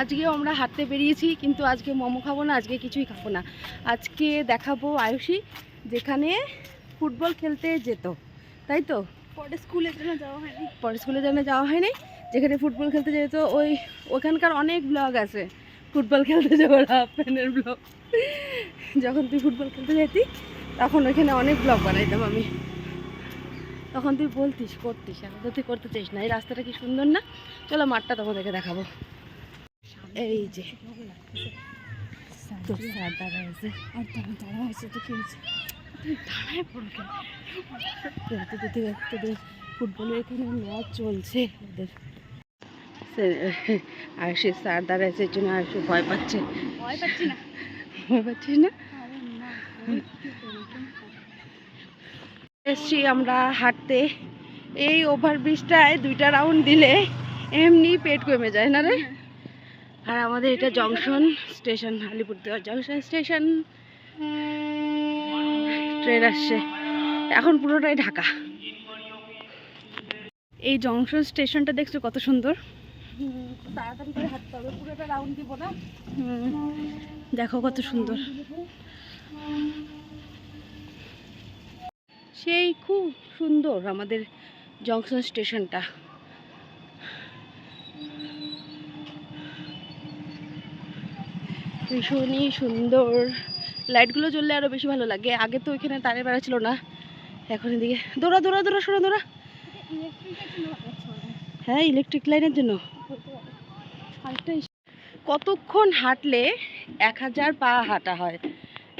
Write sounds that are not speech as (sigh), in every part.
আজকেও আমরা হাঁটতে বেরিয়েছি কিন্তু আজকে মোমো খাব না আজকে কিছুই খাব না। আজকে দেখাবো আয়ুষী যেখানে ফুটবল খেলতে যেত তাই তো? পরে স্কুলের জন্য যাওয়া হয়নি। পরে স্কুলে যেন যাওয়া হয়নি যেখানে ফুটবল খেলতে যেত ওই ওখানকার অনেক ব্লগ আছে ফুটবল খেলতে যাওয়ার হাফ প্যানের ব্লগ। যখন তুই ফুটবল খেলতে যেতি তখন ওইখানে অনেক ব্লগ বানাইতাম আমি। তখন তুই বলতিস করতিস এখন তো তুই করতে চাইস না এই রাস্তাটা কি সুন্দর না? চলো মাঠটা তোমাদেরকে দেখাবো। এই যে। স্যার দাদা আছে আর তারা তারা আছে তো দাঁড়ায় দেখতে ফুটবলের এখানে ম্যাচ চলছে ওদের। আর সে স্যার দাঁড়াইছে এর জন্য আর সে ভয় পাচ্ছে। ভয় পাচ্ছি না। ভয় পাচ্ছিস না? এসছি আমরা হাঁটতে। এই ওভারব্রিজটায় দুইটা রাউন্ড দিলে এমনি পেট কমে যায় না রে? আর আমাদের এটা junction station Alipurduar junction station. Train আসছে। এখন পুরোটাই ঢাকা। এই জংশন স্টেশনটা দেখছ কত সুন্দর? তাড়াতাড়ি করে হাঁটতে হবে পুরোটা রাউন্ড দিব না? দেখো কত সুন্দর। সেই খুব সুন্দর আমাদের জংশন স্টেশনটা। ভীষণই সুন্দর। লাইটগুলো জ্বললে আরও বেশি ভালো লাগে। আগে তো ওইখানে তারে বেড়া ছিল না। এখন এদিকে দৌড়া দৌড়া দৌড়া শোনো দৌড়া। হ্যাঁ ইলেকট্রিক লাইনের জন্য। কতক্ষণ হাঁটলে এক হাজার পা হাঁটা হয়?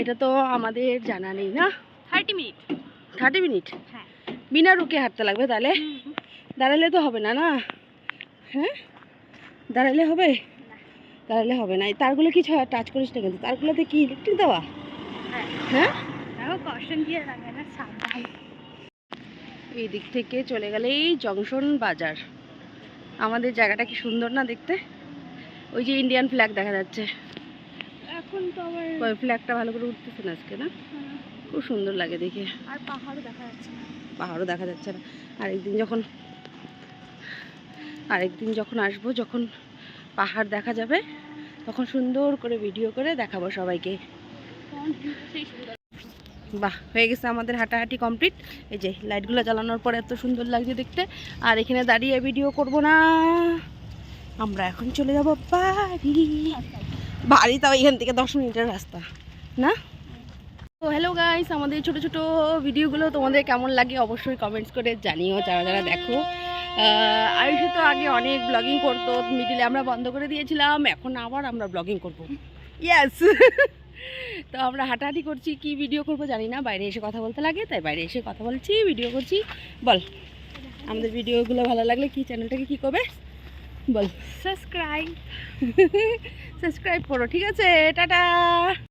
এটা তো আমাদের জানা নেই না? থার্টি মিনিট থার্টি মিনিট হ্যাঁ। বিনা রুকে হাঁটতে লাগবে তাহলে? দাঁড়ালে তো হবে না না? হ্যাঁ? দাঁড়ালে হবে? দাঁড়ালে হবে না। এই তারগুলো কি টাচ করিস না কিন্তু। তারগুলোতে কি ইলেকট্রিক দেওয়া? হ্যাঁ। হ্যাঁ? এই দিক থেকে চলে গেলে এই জংশন বাজার। আমাদের জায়গাটা কি সুন্দর না দেখতে? ওই যে ইন্ডিয়ান ফ্ল্যাগ দেখা যাচ্ছে। এখন তো আবার ওই ফ্ল্যাগটা ভালো করে উঠতেছে না আজকে না? হ্যাঁ, খুব সুন্দর লাগে দেখে। আর পাহাড়ও দেখা যাচ্ছে না। পাহাড়ও দেখা যাচ্ছে না। আরেকদিন যখন আরেকদিন যখন আসব যখন পাহাড় দেখা যাবে। তখন সুন্দর করে ভিডিও করে দেখাবো সবাইকে। বাহ, হয়ে গেছে আমাদের হাঁটাহাঁটি কমপ্লিট এই যে লাইটগুলো জ্বালানোর পর এত সুন্দর লাগছে দেখতে। আর এখানে দাঁড়িয়ে ভিডিও করব না। আমরা এখন চলে যাব বাড়ি। বাড়ি তাও এখান থেকে দশ মিনিটের রাস্তা, না? তো হ্যালো গাইস আমাদের ছোট ছোট ভিডিওগুলো তোমাদের কেমন লাগে অবশ্যই কমেন্টস করে জানিও। যারা যারা দেখো আয়ুষী তো আগে অনেক ব্লগিং করতো মিডিলে আমরা বন্ধ করে দিয়েছিলাম এখন আবার আমরা ব্লগিং করব। ইয়াস তো আমরা হাঁটাহাঁটি করছি কি ভিডিও করব জানি না বাইরে এসে কথা বলতে লাগে তাই বাইরে এসে কথা বলছি ভিডিও করছি। বল আমাদের ভিডিওগুলো ভালো লাগলে কি চ্যানেলটাকে কি করবে? বল। সাবস্ক্রাইব সাবস্ক্রাইব (laughs) করো ঠিক আছে টাটা!